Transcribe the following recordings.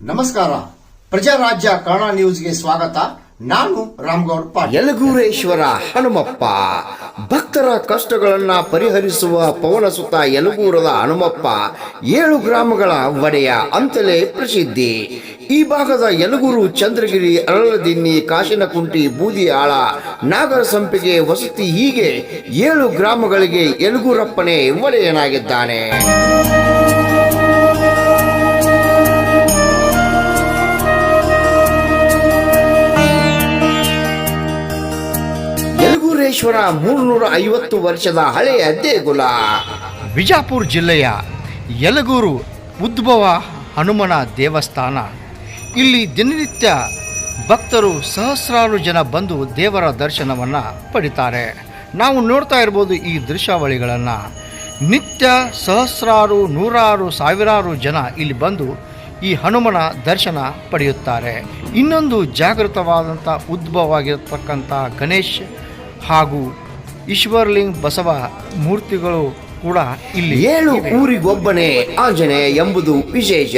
ನಮಸ್ಕಾರ. ಪ್ರಜಾರಾಜ್ಯ ಕನ್ನಡ ನ್ಯೂಸ್ಗೆ ಸ್ವಾಗತ. ನಾನು ರಾಮ್ಗೌಡ್ ಪಾಟೀಲ್. ಯಲಗೂರೇಶ್ವರ ಹನುಮಪ್ಪ. ಭಕ್ತರ ಕಷ್ಟಗಳನ್ನ ಪರಿಹರಿಸುವ ಪವನ ಸುತ್ತ ಯಲಗೂರದ ಹನುಮಪ್ಪ. ಏಳು ಗ್ರಾಮಗಳ ಒಡೆಯ ಅಂತಲೇ ಪ್ರಸಿದ್ಧಿ. ಈ ಭಾಗದ ಯಲಗೂರು, ಚಂದ್ರಗಿರಿ, ಅರಳದಿನ್ನಿ, ಕಾಶಿನಕುಂಟಿ, ಬೂದಿಯಾಳ ನಾಗರ ಸಂಪಿಗೆ ವಸತಿ ಹೀಗೆ ಏಳು ಗ್ರಾಮಗಳಿಗೆ ಯಲಗೂರಪ್ಪನೇ ಒಡೆಯನಾಗಿದ್ದಾನೆ. ಯಲಗೂರೇಶ್ವರ ಮೂರ್ನೂರ ಐವತ್ತು ವರ್ಷದ ಹಳೆಯ ದೇಗುಲ. ಬಿಜಾಪುರ ಜಿಲ್ಲೆಯ ಯಲಗೂರು ಉದ್ಭವ ಹನುಮನ ದೇವಸ್ಥಾನ. ಇಲ್ಲಿ ದಿನನಿತ್ಯ ಭಕ್ತರು ಸಹಸ್ರಾರು ಜನ ಬಂದು ದೇವರ ದರ್ಶನವನ್ನು ಪಡಿತಾರೆ. ನಾವು ನೋಡ್ತಾ ಇರ್ಬೋದು ಈ ದೃಶ್ಯಾವಳಿಗಳನ್ನು. ನಿತ್ಯ ಸಹಸ್ರಾರು, ನೂರಾರು, ಸಾವಿರಾರು ಜನ ಇಲ್ಲಿ ಬಂದು ಈ ಹನುಮನ ದರ್ಶನ ಪಡೆಯುತ್ತಾರೆ. ಇನ್ನೊಂದು ಜಾಗೃತವಾದಂಥ ಉದ್ಭವವಾಗಿರತಕ್ಕಂಥ ಗಣೇಶ್ ಹಾಗೂ ಈಶ್ವರ್ಲಿಂಗ್ ಬಸವ ಮೂರ್ತಿಗಳು ಕೂಡ ಇಲ್ಲಿ ಏಳು. ಊರಿಗೊಬ್ಬನೇ ಆಂಜನೇಯ ಎಂಬುದು ವಿಶೇಷ.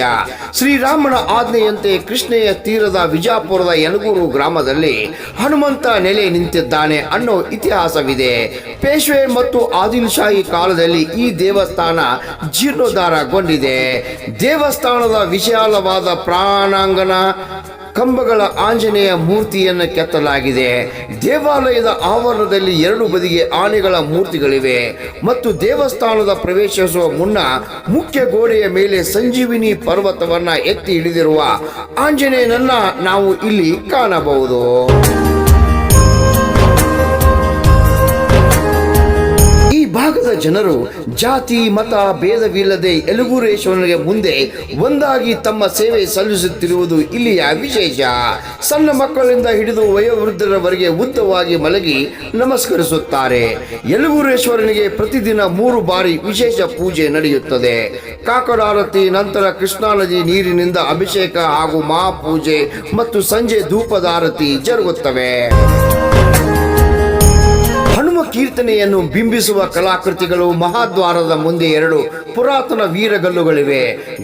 ಶ್ರೀರಾಮನ ಆಜ್ಞೆಯಂತೆ ಕೃಷ್ಣೆಯ ತೀರದ ವಿಜಾಪುರದ ಯನಗೂರು ಗ್ರಾಮದಲ್ಲಿ ಹನುಮಂತ ನೆಲೆ ನಿಂತಿದ್ದಾನೆ ಅನ್ನೋ ಇತಿಹಾಸವಿದೆ. ಪೇಶ್ವೆ ಮತ್ತು ಆದಿಲ್ ಶಾಹಿ ಕಾಲದಲ್ಲಿ ಈ ದೇವಸ್ಥಾನ ಜೀರ್ಣೋದ್ಧಾರಗೊಂಡಿದೆ. ದೇವಸ್ಥಾನದ ವಿಶಾಲವಾದ ಪ್ರಾಣಾಂಗಣ ಕಂಬಗಳ ಆಂಜನೇಯ ಮೂರ್ತಿಯನ್ನು ಕೆತ್ತಲಾಗಿದೆ. ದೇವಾಲಯದ ಆವರಣದಲ್ಲಿ ಎರಡು ಬದಿಗೆ ಆನೆಗಳ ಮೂರ್ತಿಗಳಿವೆ. ಮತ್ತು ದೇವಸ್ಥಾನದ ಪ್ರವೇಶಿಸುವ ಮುನ್ನ ಮುಖ್ಯ ಗೋಡೆಯ ಮೇಲೆ ಸಂಜೀವಿನಿ ಪರ್ವತವನ್ನ ಎತ್ತಿ ಹಿಡಿದಿರುವ ಆಂಜನೇಯನನ್ನ ನಾವು ಇಲ್ಲಿ ಕಾಣಬಹುದು. ಜನರು ಜಾತಿ, ಮತ, ಭೇದವಿಲ್ಲದೆ ಎಲುಗುರೇಶ್ವರನಿಗೆ ಮುಂದೆ ಒಂದಾಗಿ ತಮ್ಮ ಸೇವೆ ಸಲ್ಲಿಸುತ್ತಿರುವುದು ಇಲ್ಲಿಯ ವಿಶೇಷ. ಸಣ್ಣ ಮಕ್ಕಳಿಂದ ಹಿಡಿದು ವಯೋವೃದ್ಧರವರೆಗೆ ಉದ್ದವಾಗಿ ಮಲಗಿ ನಮಸ್ಕರಿಸುತ್ತಾರೆ. ಎಲುಗುರೇಶ್ವರನಿಗೆ ಪ್ರತಿದಿನ ಮೂರು ಬಾರಿ ವಿಶೇಷ ಪೂಜೆ ನಡೆಯುತ್ತದೆ. ಕಾಕಡಾರತಿ, ನಂತರ ಕೃಷ್ಣಾ ನದಿ ನೀರಿನಿಂದ ಅಭಿಷೇಕ ಹಾಗೂ ಮಹಾಪೂಜೆ ಮತ್ತು ಸಂಜೆ ಧೂಪದಾರತಿ ಜರುಗುತ್ತವೆ. ಹನುಮ ಕೀರ್ತನೆಯನ್ನು ಬಿಂಬಿಸುವ ಕಲಾಕೃತಿಗಳು ಮಹಾದ್ವಾರದ ಮುಂದೆ ಎರಡು ಪುರಾತನ ವೀರಗಲ್ಲುಗಳಿವೆ.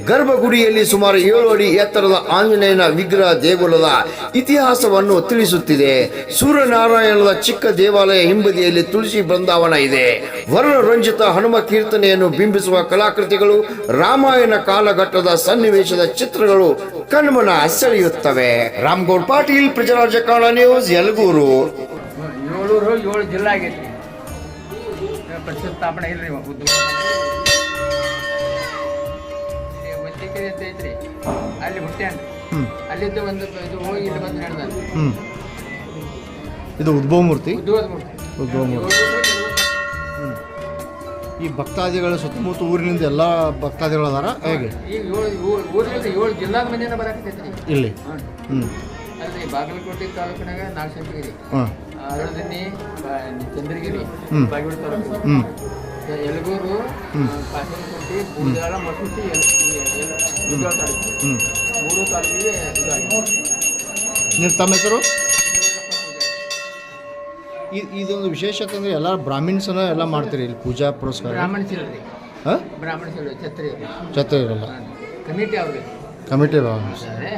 ಗರ್ಭಗುಡಿಯಲ್ಲಿ ಸುಮಾರು ಏಳು ಅಡಿ ಎತ್ತರದ ಆಂಜನೇಯನ ವಿಗ್ರಹ ದೇಗುಲದ ಇತಿಹಾಸವನ್ನು ತಿಳಿಸುತ್ತಿದೆ. ಸೂರ್ಯನಾರಾಯಣದ ಚಿಕ್ಕ ದೇವಾಲಯ ಹಿಂಬದಿಯಲ್ಲಿ ತುಳಸಿ ಬೃಂದಾವನ ಇದೆ. ವರ್ಣರಂಜಿತ ಹನುಮ ಕೀರ್ತನೆಯನ್ನು ಬಿಂಬಿಸುವ ಕಲಾಕೃತಿಗಳು ರಾಮಾಯಣ ಕಾಲಘಟ್ಟದ ಸನ್ನಿವೇಶದ ಚಿತ್ರಗಳು ಕಣ್ಮನ ಸೆಳೆಯುತ್ತವೆ. ರಾಮ್ಗೌಡ್ ಪಾಟೀಲ್ ಪ್ರಜರಾಜ್ಯ ಕನ್ನಡ ನ್ಯೂಸ್, ಯಲಗೂರು. ಏಳು ಜಿಲ್ಲೆ ಆಗೈತಿ. ಪರಿಷತ್ ಸ್ಥಾಪನೆ ಇಲ್ರಿ ಉದ್ದು ಒಂದಿಕೆರೆ ಅಂತ ಐತ್ರಿ. ಅಲ್ಲಿ ಹುಟ್ಟ್ಯಾನ ಅಲ್ಲಿದ್ದ ಒಂದು ಇದು ಹೋಗಿ ಇಲ್ಲಿ ಬಂದು ನಡೆದ. ಇದು ಉದ್ಭವ ಮೂರ್ತಿ? ಉದ್ಭವಮೂರ್ತಿ ಮೂರ್ತಿ. ಉದ್ಭವ ಮೂರ್ತಿ. ಈ ಭಕ್ತಾದಿಗಳ ಸುತ್ತಮುತ್ತ ಊರಿನಿಂದ ಎಲ್ಲ ಭಕ್ತಾದಿಗಳು ಅದಾರ? ಹೇಗೆ? ಈಗ ಏಳು ಊರಿನಿಂದ ಏಳು ಜಿಲ್ಲಾದ ಮಂದಿನ ಬರಾಕತ್ತೈತ್ರಿ. ಇಲ್ಲಿ? ಹ್ಞೂ ಬಾಗಲಕೋಟೆ ತಾಲೂಕಿನಾಗ ನಾಗಶಂಕಗಿರಿ ಹಾಂ. ಅರಳದಿನ್ನಿ ಚಂದ್ರಗಿರಿ. ಬಾಗಲಕೋಟೆ ತಾಲೂಕು. ಯಲಗೂರು ಕಾಸರಕೋಟೆ ಬೂದಾಳ ಮಸೂತಿ ಮುದ್ಗಾಳ ತಾಲೂಕು. ಮೂರು ತಾಲೂಕಿಗೆ ನೀವು ತಮ್ಮ ಹೆಸರು? ಇದೊಂದು ವಿಶೇಷತೆ ಅಂದ್ರೆ ಎಲ್ಲ ಬ್ರಾಹ್ಮಿಣ್ಸನ ಎಲ್ಲ ಮಾಡ್ತೀರಿ ಇಲ್ಲಿ ಪೂಜಾ ಪುರಸ್ಕಾರ? ಬ್ರಾಹ್ಮಣ ಸಿಲ್ರಿ ಹಾಂ ಛತ್ರಿ ಛತ್ರ ಇರಲ್ಲ. ಕಮಿಟಿ ಅವ್ರಿಗೆ ಕಮಿಟಿ ಅದೇ.